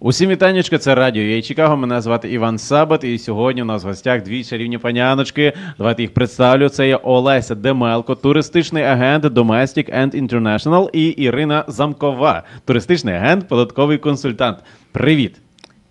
Усім вітаннячка, це радіо «Я Чикаго. Мене звати Іван Сабат. І сьогодні у нас в гостях дві чарівні паняночки. Давайте їх представлю. Це є Олеся Демелко, туристичний агент Domestic and International, і Ірина Замкова, туристичний агент, податковий консультант. Привіт!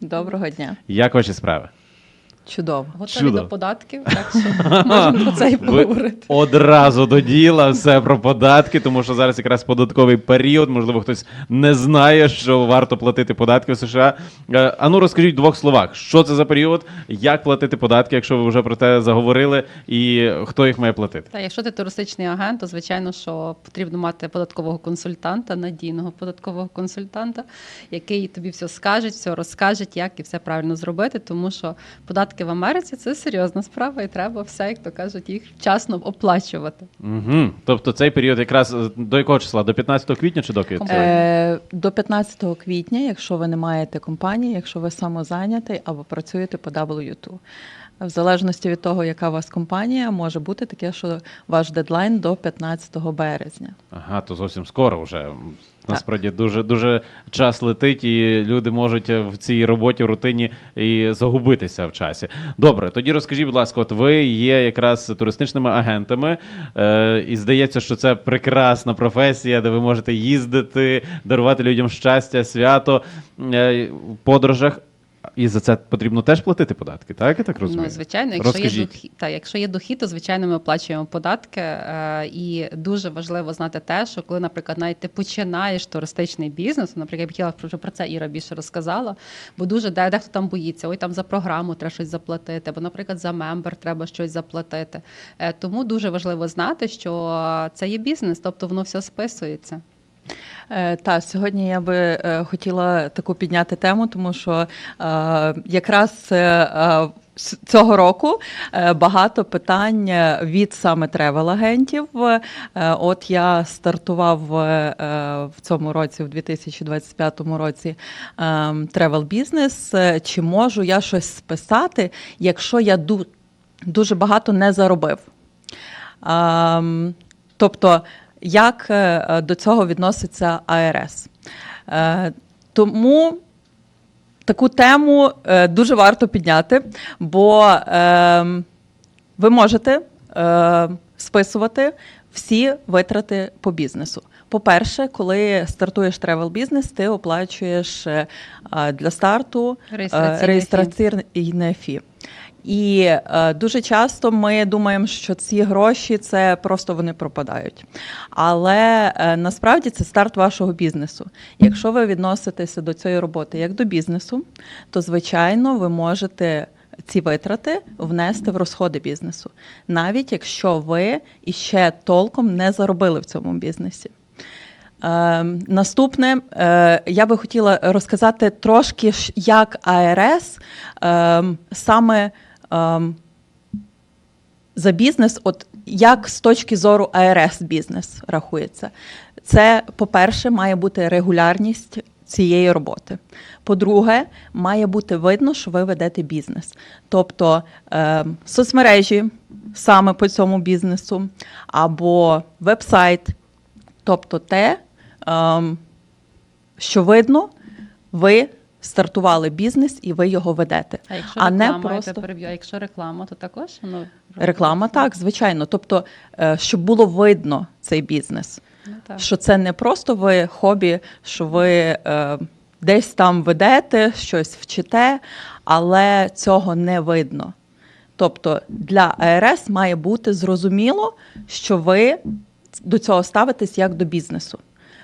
Доброго дня. Як ваші справи? Чудово. Готові Чудо. до податків, так що можемо про це і Ви одразу до діла все про податки, тому що зараз якраз податковий період. Можливо, хтось не знає, що варто платити податки в США. Е, Ану, розкажіть в двох словах, що це за період, як платити податки, якщо ви вже про те заговорили, і хто їх має платити. Та якщо ти туристичний агент, то звичайно, що потрібно мати податкового консультанта, надійного податкового консультанта, який тобі все скаже, все розкаже, як і все правильно зробити, тому що податки в Америці це серйозна справа, і треба все, як то кажуть, їх вчасно оплачувати. Угу. Тобто цей період якраз е, до якого числа? До 15 квітня чи доки? це? Е, до 15 квітня, якщо ви не маєте компанії, якщо ви самозайнятий або працюєте по W2. В залежності від того, яка у вас компанія, може бути таке, що ваш дедлайн до 15 березня. Ага, то зовсім скоро вже. Насправді дуже дуже час летить, і люди можуть е, в цій роботі в рутині і загубитися в часі. Добре, тоді розкажіть, будь ласка, от ви є якраз туристичними агентами, е, і здається, що це прекрасна професія, де ви можете їздити, дарувати людям щастя, свято е, в подорожах. І за це потрібно теж платити податки, так? Я так розумію? Ну, звичайно, якщо є, Розкажіть. дохід, та, якщо є дохід, то звичайно ми оплачуємо податки. Е, і дуже важливо знати те, що коли, наприклад, навіть ти починаєш туристичний бізнес, наприклад, я б хотіла, щоб про це Іра більше розказала, бо дуже де, дехто там боїться, ой, там за програму треба щось заплатити, або, наприклад, за мембер треба щось заплатити. Е, тому дуже важливо знати, що це є бізнес, тобто воно все списується. Е, Та сьогодні я би е, хотіла таку підняти тему, тому що е, якраз цього року багато питань від саме тревел-агентів. От я стартував в цьому році, в 2025 році, тревел бізнес. Чи можу я щось списати, якщо я дуже багато не заробив? Ем, Тобто, як е, е, до цього відноситься АРС? Е, Тому таку тему дуже варто підняти, бо ем, ви можете списувати всі витрати по бізнесу. По-перше, коли стартуєш тревел бізнес, ти оплачуєш для старту реєстраційне фі. І е, дуже часто ми думаємо, що ці гроші це просто вони пропадають. Але е, насправді це старт вашого бізнесу. Якщо ви відноситеся до цієї роботи як до бізнесу, то звичайно ви можете ці витрати внести в розходи бізнесу, навіть якщо ви іще толком не заробили в цьому бізнесі. Е, наступне, е, я би хотіла розказати трошки, як АРС е, саме за бізнес, от як з точки зору АРС бізнес рахується. Це, по-перше, має бути регулярність цієї роботи. По-друге, має бути видно, що ви ведете бізнес. Тобто е, соцмережі саме по цьому бізнесу, або веб-сайт, тобто те, ем, що видно, ви стартували бізнес і ви його ведете. А якщо А не реклама, я просто- тебе переб'ю, а якщо реклама, то також ну, Реклама так, звичайно. Тобто, е, щоб було видно цей бізнес. Ну, так. Що це не просто ви хобі, що ви е, десь там ведете, щось вчите, але цього не видно. Тобто для АРС має бути зрозуміло, що ви до цього ставитесь як до бізнесу.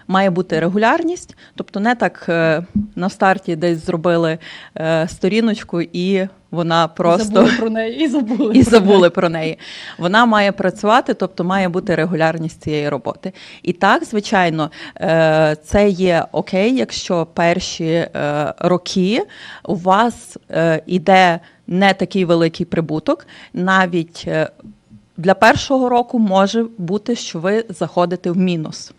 Має бути регулярність, тобто не так е, на старті десь зробили е, сторіночку, і вона просто забули про неї і забули. і про забули про неї. Вона має працювати, тобто має бути регулярність цієї роботи. І так, звичайно, е, це є окей, якщо перші роки у вас іде не такий великий прибуток, навіть для першого року може бути, що ви заходите в мінус.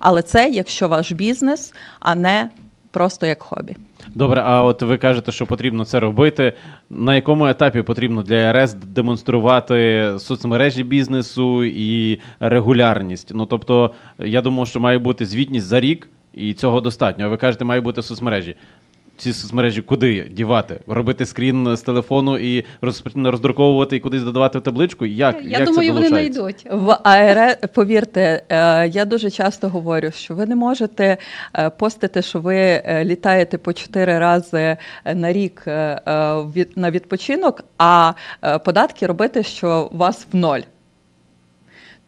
Але це якщо ваш бізнес, а не просто як хобі. Добре, а от ви кажете, що потрібно це робити. На якому етапі потрібно для РС демонструвати соцмережі бізнесу і регулярність? Ну тобто, я думав, що має бути звітність за рік, і цього достатньо. А ви кажете, має бути соцмережі. Ці соцмережі куди дівати? Робити скрін з телефону і роз- роздруковувати і кудись додавати в табличку? Як, Я як думаю, це вони знайдуть. В АРС, повірте, е, я дуже часто говорю, що ви не можете е, постити, що ви е, літаєте по чотири рази на рік від- на відпочинок, а податки робити, що вас в ноль.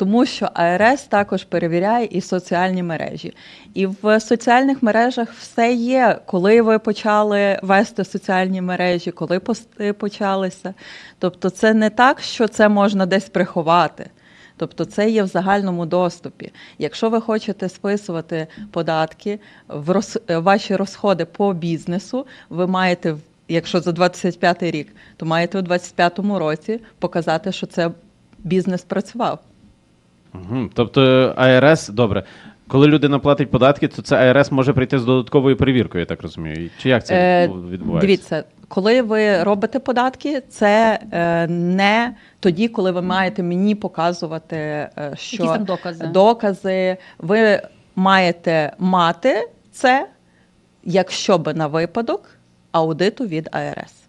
Тому що АРС також перевіряє і соціальні мережі. І в соціальних мережах все є, коли ви почали вести соціальні мережі, коли пости почалися. Тобто, це не так, що це можна десь приховати. Тобто це є в загальному доступі. Якщо ви хочете списувати податки в роз, ваші розходи по бізнесу, ви маєте, якщо за 25 рік, то маєте у 25 році показати, що це бізнес працював. Угу. Тобто АРС, добре. Коли людина платить податки, то це АРС може прийти з додатковою перевіркою, я так розумію. Чи як це Е, відбувається? Дивіться, коли ви робите податки, це е, не тоді, коли ви маєте мені показувати, е, що Якісь там докази. докази. Ви маєте мати це, якщо би на випадок аудиту від АРС.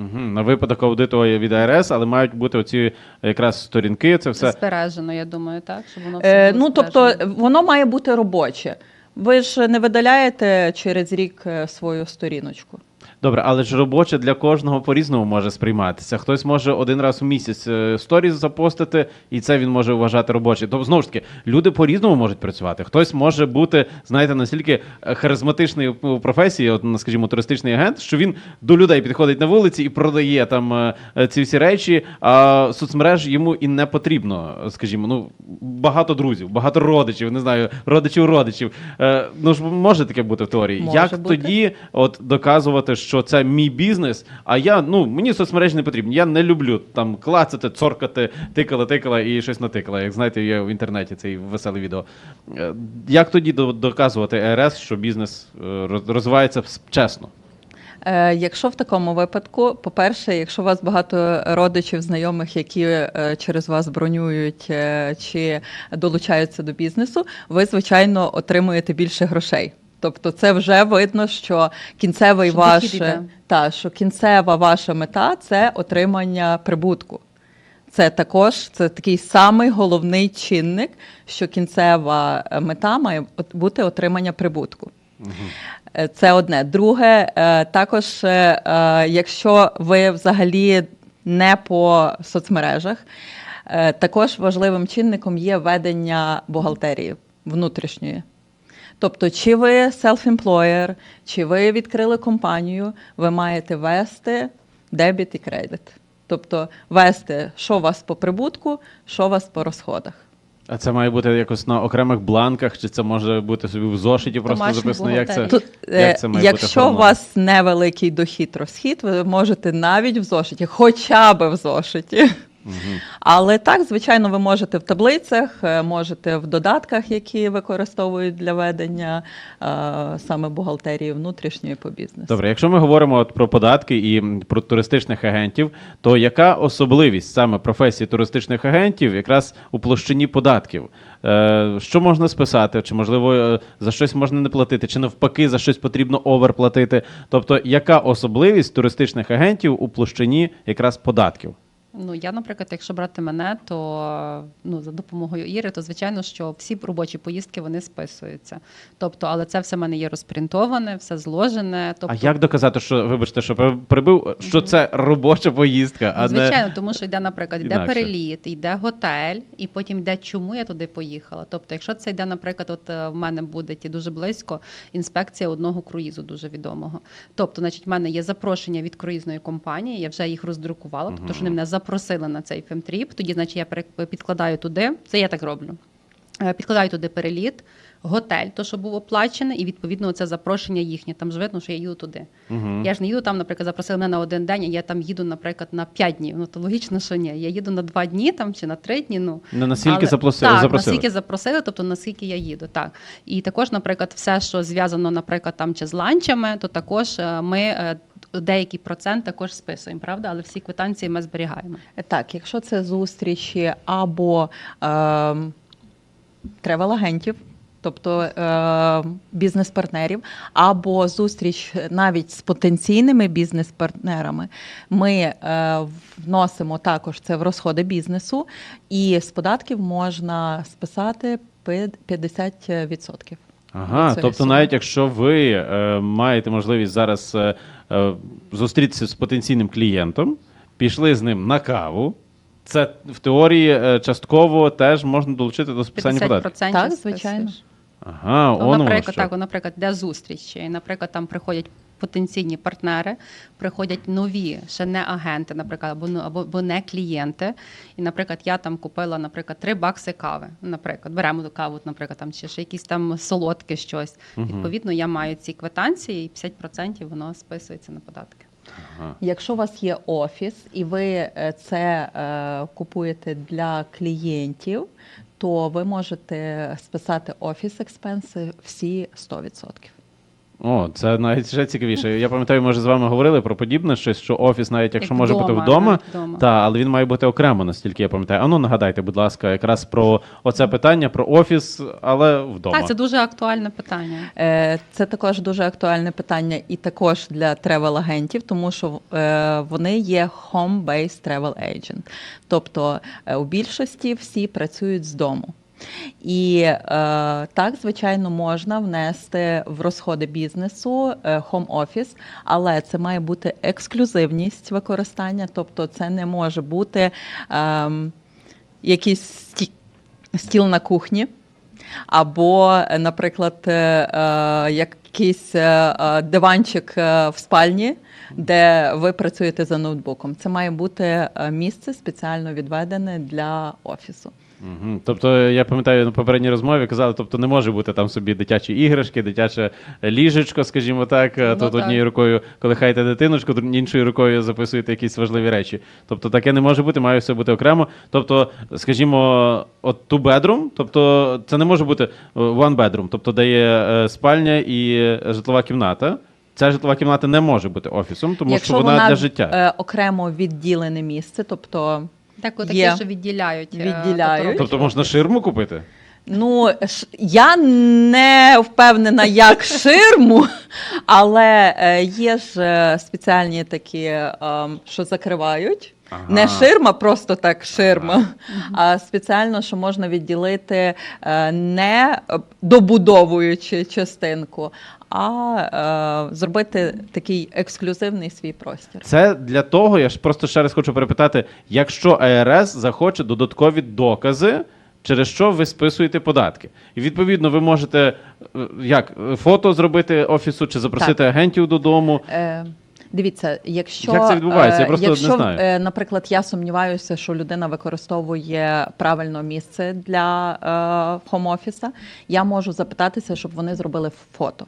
Угу. На випадок аудиту від АРС, але мають бути оці якраз сторінки, це все. Збережено, я думаю, так? Щоб воно все Е, було ну тобто воно має бути робоче. Ви ж не видаляєте через рік е, свою сторіночку. Добре, але ж робоче для кожного по-різному може сприйматися. Хтось може один раз у місяць е, сторіс запостити, і це він може вважати робочим. Тобто, знову ж таки, люди по-різному можуть працювати. Хтось може бути, знаєте, настільки харизматичний у- професії, от, ну, скажімо, туристичний агент, що він до людей підходить на вулиці і продає там е, е, ці всі речі, а соцмереж йому і не потрібно, скажімо, ну багато друзів, багато родичів, не знаю, родичів родичів. Ну ж може таке бути в теорії. Може Як бути. тоді от доказувати, що це мій бізнес, а я ну мені соцмережі не потрібні. Я не люблю там клацати, цоркати, тикала, тикала і щось натикала. Як знаєте, є в інтернеті цей веселе відео. Е, Як тоді доказувати РС, що бізнес е, розвивається чесно? Е, Якщо в такому випадку, по-перше, якщо у вас багато родичів, знайомих, які через вас бронюють чи долучаються до бізнесу, ви звичайно отримуєте більше грошей. Тобто, це вже видно, що кінцевий Що ваш та що кінцева ваша мета це отримання прибутку. Це також це такий самий головний чинник, що кінцева е, мета має бути отримання прибутку. Е, Це одне. Друге, е, також, якщо ви взагалі не по соцмережах, також важливим чинником є ведення бухгалтерії внутрішньої. Тобто, чи ви self-employer, чи ви відкрили компанію, ви маєте вести дебіт і кредит. Тобто вести, що у вас по прибутку, що у вас по розходах. А це має бути якось на окремих бланках, чи це може бути собі в зошиті просто Домашній записано, як це. Тут, як е, це має бути якщо у вас невеликий дохід розхід, ви можете навіть в зошиті, хоча б в зошиті. Але так, звичайно, ви можете в таблицях, е, можете в додатках, які використовують для ведення е, саме бухгалтерії внутрішньої по бізнесу. Добре, якщо ми говоримо от про податки і про туристичних агентів, то яка особливість саме професії туристичних агентів якраз у площині податків? Е, що можна списати? Чи можливо за щось можна не платити, чи навпаки за щось потрібно оверплатити? Тобто, яка особливість туристичних агентів у площині якраз податків? Ну, я, наприклад, якщо брати мене, то ну, за допомогою Іри, то звичайно, що всі робочі поїздки вони списуються. Тобто, але це все в мене є розпринтоване, все зложене. Тобто, А як доказати, що вибачте, що при- прибив, що це робоча поїздка, а Звичайно, не тому що йде, наприклад, йде інакше. переліт, йде готель, і потім йде, чому я туди поїхала. Тобто, якщо це йде, наприклад, от е, в мене буде ті дуже близько інспекція одного круїзу, дуже відомого. Тобто, значить, в мене є запрошення від круїзної компанії, я вже їх роздрукувала, тобто що вони мене запросили на цей фемтріп. Тоді, значить, я підкладаю туди. Це я так роблю. Е, Підкладаю туди переліт, готель, то що був оплачений, і відповідно це запрошення їхнє. Там ж видно, що я їду туди. Мгм. Я ж не їду там, наприклад, запросили мене на один день, а я там їду, наприклад, на п'ять днів. Ну то логічно, що ні. Я їду на два дні там чи на три дні. Ну Не наскільки запроси- так, запросили? наскільки запросили, тобто наскільки я їду. Так і також, наприклад, все, що зв'язано, наприклад, там чи з ланчами, то також е, ми. Е, Деякий процент також списуємо, правда, але всі квитанції ми зберігаємо. Так, якщо це зустрічі або ем, тревел-агентів, тобто е, бізнес-партнерів, або зустріч навіть з потенційними бізнес-партнерами, ми е, вносимо також це в розходи бізнесу, і з податків можна списати пи- 50%. Ага, Це тобто, навіть якщо ви е, маєте можливість зараз е, е, зустрітися з потенційним клієнтом, пішли з ним на каву. Це в теорії е, частково теж можна долучити до списання податків. 50% Так, списуєш. звичайно. Ага, Ну, он воно наприклад, що. так, наприклад, для зустрічі. Наприклад, там приходять потенційні партнери, приходять нові, ще не агенти, наприклад, або, ну, або, або не клієнти. І, наприклад, я там купила, наприклад, 3 бакси кави. Наприклад, беремо ту каву, наприклад, там чи ще якісь там солодке щось. Відповідно, я маю ці квитанції, і 50% воно списується на податки. Ага. Якщо у вас є офіс і ви е, це е, купуєте для клієнтів, то ви можете списати офіс експенси всі 100%. О, це навіть ще цікавіше. Я пам'ятаю, ми вже з вами говорили про подібне щось, що офіс, навіть якщо Як може вдома, бути вдома, навіть вдома. та, але він має бути окремо, настільки я пам'ятаю. Ану, нагадайте, будь ласка, якраз про оце питання, про офіс, але вдома. Так, це дуже актуальне питання. Е, Це також дуже актуальне питання, і також для тревел-агентів, тому що е, вони є home-based travel agent. Тобто е, у більшості всі працюють з дому. І е, так, звичайно, можна внести в розходи бізнесу е, home office, але це має бути ексклюзивність використання, тобто це не може бути ем, якийсь сті- стіл на кухні. Або, е, наприклад, е, е, якийсь е, е, диванчик е, в спальні, де ви працюєте за ноутбуком. Це має бути е, місце спеціально відведене для офісу. Угу. Тобто, я пам'ятаю на попередній розмові казали, тобто не може бути там собі дитячі іграшки, дитяче ліжечко, скажімо так. Ну, Тут так. однією рукою колихаєте дитиночку, іншою рукою записуєте якісь важливі речі. Тобто таке не може бути, має все бути окремо. Тобто, скажімо, от two bedroom, тобто це не може бути е, one bedroom, тобто де є е, спальня і е, житлова кімната. Ця житлова кімната не може бути офісом, тому Якщо що вона, для життя. е, окремо відділене місце, тобто Так, таке, що відділяють. е, Відділяють. тобто можна ширму купити? Ну, ш- я не впевнена, як ширму, але е, є ж е, спеціальні такі, е, що закривають. Ага. Не ширма, просто так ширма, а спеціально, що можна відділити е, не добудовуючи частинку, а е, зробити такий ексклюзивний свій простір. Це для того, я ж просто ще раз хочу перепитати: якщо АРС захоче додаткові докази, через що ви списуєте податки, і відповідно ви можете е, як фото зробити офісу чи запросити Так. агентів додому. Е, Дивіться, якщо Як це відбувається? Я е, просто не знаю. е, наприклад, я сумніваюся, що людина використовує правильно місце для е, хом-офіса, я можу запитатися, щоб вони зробили фото.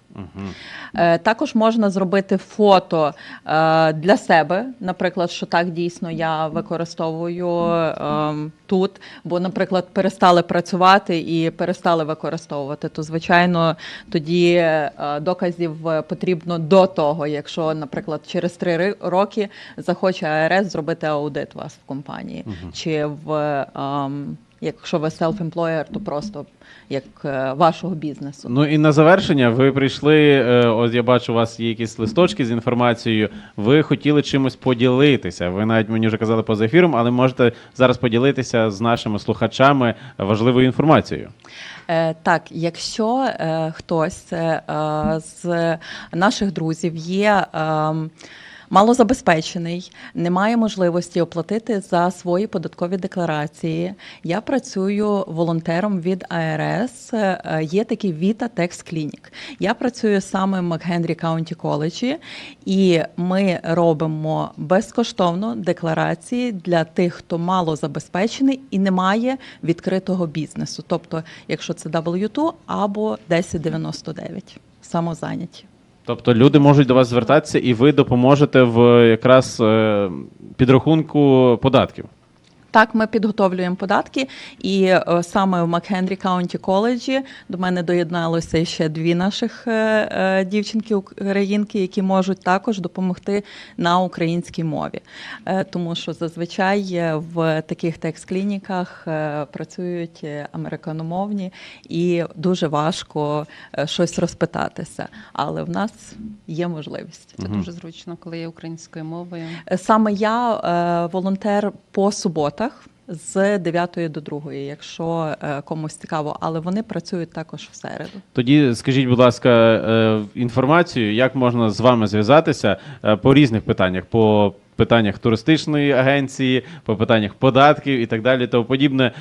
Е, також можна зробити фото е, для себе, наприклад, що так дійсно я використовую е, тут, бо, наприклад, перестали працювати і перестали використовувати. То, звичайно, тоді е, доказів потрібно до того, якщо, наприклад, через три роки захоче АРС зробити аудит вас в компанії, чи в ем, якщо ви self-employer, то просто як е, вашого бізнесу. Ну і на завершення ви прийшли. е, Ось я бачу, у вас є якісь листочки з інформацією. Ви хотіли чимось поділитися. Ви навіть мені вже казали поза ефіром, але можете зараз поділитися з нашими слухачами важливою інформацією. Е, так, якщо е, хтось е, з наших друзів є. Малозабезпечений, не має можливості оплатити за свої податкові декларації. Я працюю волонтером від АРС. Е, Є такий Vita Tax Clinic. Я працюю саме в МакГенрі Каунті коледжі, і ми робимо безкоштовно декларації для тих, хто мало забезпечений і не має відкритого бізнесу. Тобто, якщо це W2 або 1099, самозайняті. Тобто люди можуть до вас звертатися, і ви допоможете в якраз е, підрахунку податків. Так, ми підготовлюємо податки, і е, саме в Макхенрі Каунті коледжі до мене доєдналося ще дві наших е, е, дівчинки українки, які можуть також допомогти на українській мові. Тому що зазвичай в таких текст-клініках працюють американомовні і дуже важко щось розпитатися. Але в нас є можливість. Це дуже зручно, коли є українською мовою. Саме я волонтер по суботах з 9 до 2, якщо е, комусь цікаво, але вони працюють також в середу. Тоді скажіть, будь ласка, е, інформацію, як можна з вами зв'язатися е, по різних питаннях, по питаннях туристичної агенції, по питаннях податків і так далі, тому подібне.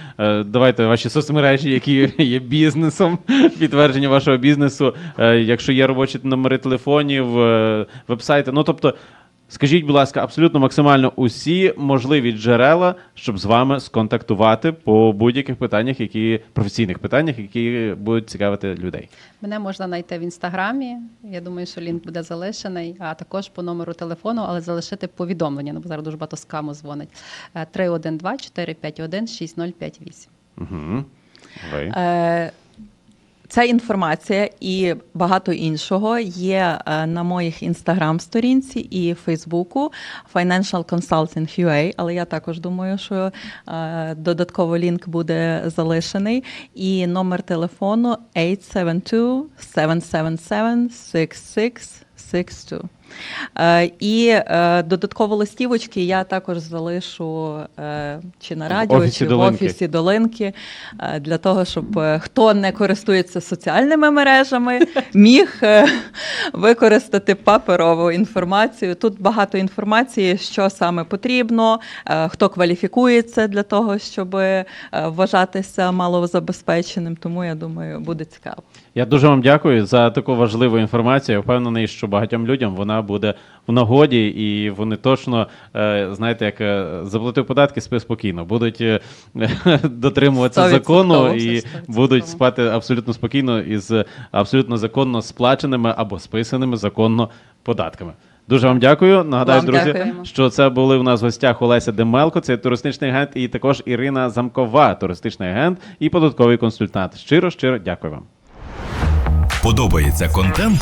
Давайте ваші соцмережі, які є бізнесом, підтвердження вашого бізнесу, якщо є робочі номери телефонів, вебсайти. Ну тобто. Скажіть, будь ласка, абсолютно максимально усі можливі джерела, щоб з вами сконтактувати по будь-яких питаннях, які професійних питаннях, які будуть цікавити людей. Мене можна знайти в інстаграмі. Я думаю, що лінк буде залишений, а також по номеру телефону, але залишити повідомлення. Ну, бо зараз дуже багато скаму дзвонить. Е, 312 451 6058. Угу. Ви. Е, Ця інформація і багато іншого є е, на моїх інстаграм-сторінці і Фейсбуку Financial Consulting UA, але я також думаю, що е, додатково лінк буде залишений. І номер телефону 872-777-6662. Е, І е, додатково листівочки я також залишу е, чи на радіо, офісі чи в офісі долинки е, для того, щоб е, хто не користується соціальними мережами, міг е, використати паперову інформацію. Тут багато інформації, що саме потрібно, е, хто кваліфікується для того, щоб е, вважатися малозабезпеченим. Тому я думаю, буде цікаво. Я дуже вам дякую за таку важливу інформацію. Я впевнений, що багатьом людям вона буде в нагоді, і вони точно, е, знаєте, як е, заплатив податки, спи спокійно, будуть е, дотримуватися закону і будуть спати абсолютно спокійно із абсолютно законно сплаченими або списаними законно податками. Дуже вам дякую. Нагадаю, Вам друзі, дякуємо. що це були у нас в гостях Олеся Демелко, це туристичний агент, і також Ірина Замкова, туристичний агент і податковий консультант. Щиро, щиро дякую вам. Подобається контент?